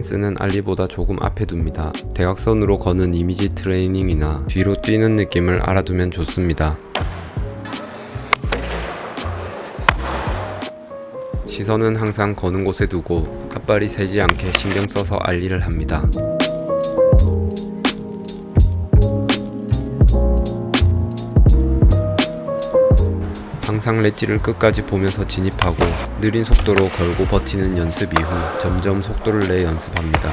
쓰는 알리보다 조금 앞에 둡니다. 대각선으로 거는 이미지 트레이닝이나 뒤로 뛰는 느낌을 알아두면 좋습니다. 시선은 항상 거는 곳에 두고 앞발이 새지 않게 신경 써서 알리를 합니다. 항상 렛지를 끝까지 보면서 진입하고 느린 속도로 걸고 버티는 연습 이후 점점 속도를 내 연습합니다.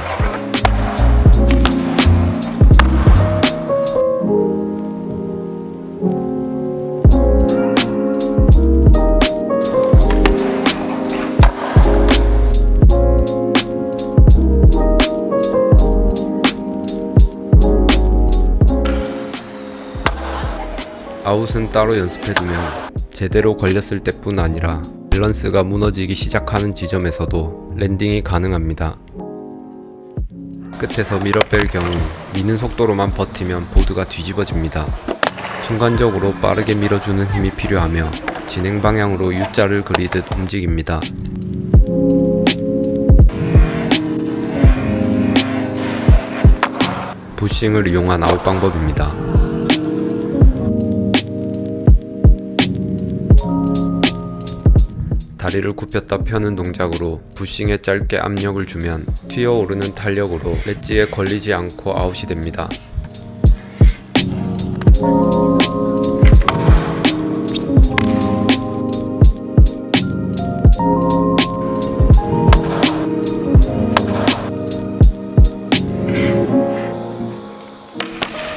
아웃은 따로 연습해두면 제대로 걸렸을 때뿐 아니라 밸런스가 무너지기 시작하는 지점에서도 랜딩이 가능합니다. 끝에서 밀어뺄 경우 미는 속도로만 버티면 보드가 뒤집어집니다. 순간적으로 빠르게 밀어주는 힘이 필요하며 진행 방향으로 U자를 그리듯 움직입니다. 부싱을 이용한 아웃 방법입니다. 다리를 굽혔다 펴는 동작으로 부싱에 짧게 압력을 주면 튀어오르는 탄력으로 렛지에 걸리지 않고 아웃이 됩니다.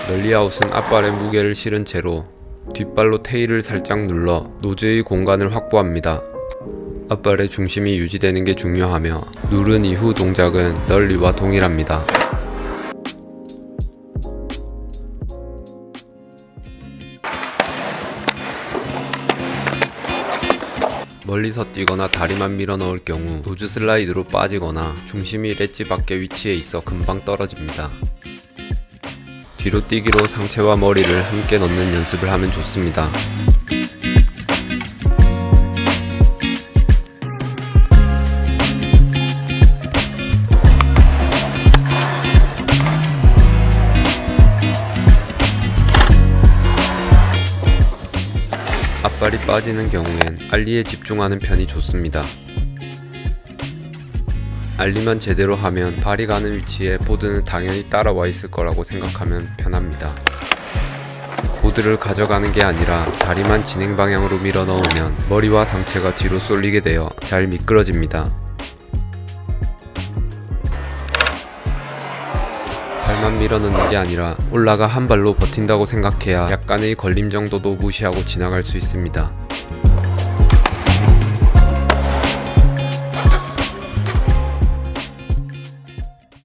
널리 아웃은 앞발에 무게를 실은 채로 뒷발로 테일을 살짝 눌러 노즈의 공간을 확보합니다. 앞발의 중심이 유지되는 게 중요하며 누른 이후 동작은 널리와 동일합니다. 멀리서 뛰거나 다리만 밀어 넣을 경우 노즈 슬라이드로 빠지거나 중심이 렛지 밖의 위치에 있어 금방 떨어집니다. 뒤로 뛰기로 상체와 머리를 함께 넣는 연습을 하면 좋습니다. 앞발이 빠지는 경우엔 알리에 집중하는 편이 좋습니다. 알리만 제대로 하면 발이 가는 위치에 보드는 당연히 따라와 있을 거라고 생각하면 편합니다. 보드를 가져가는 게 아니라 다리만 진행 방향으로 밀어 넣으면 머리와 상체가 뒤로 쏠리게 되어 잘 미끄러집니다. 발만 밀어 넣는 게 아니라 올라가 한 발로 버틴다고 생각해야 약간의 걸림 정도도 무시하고 지나갈 수 있습니다.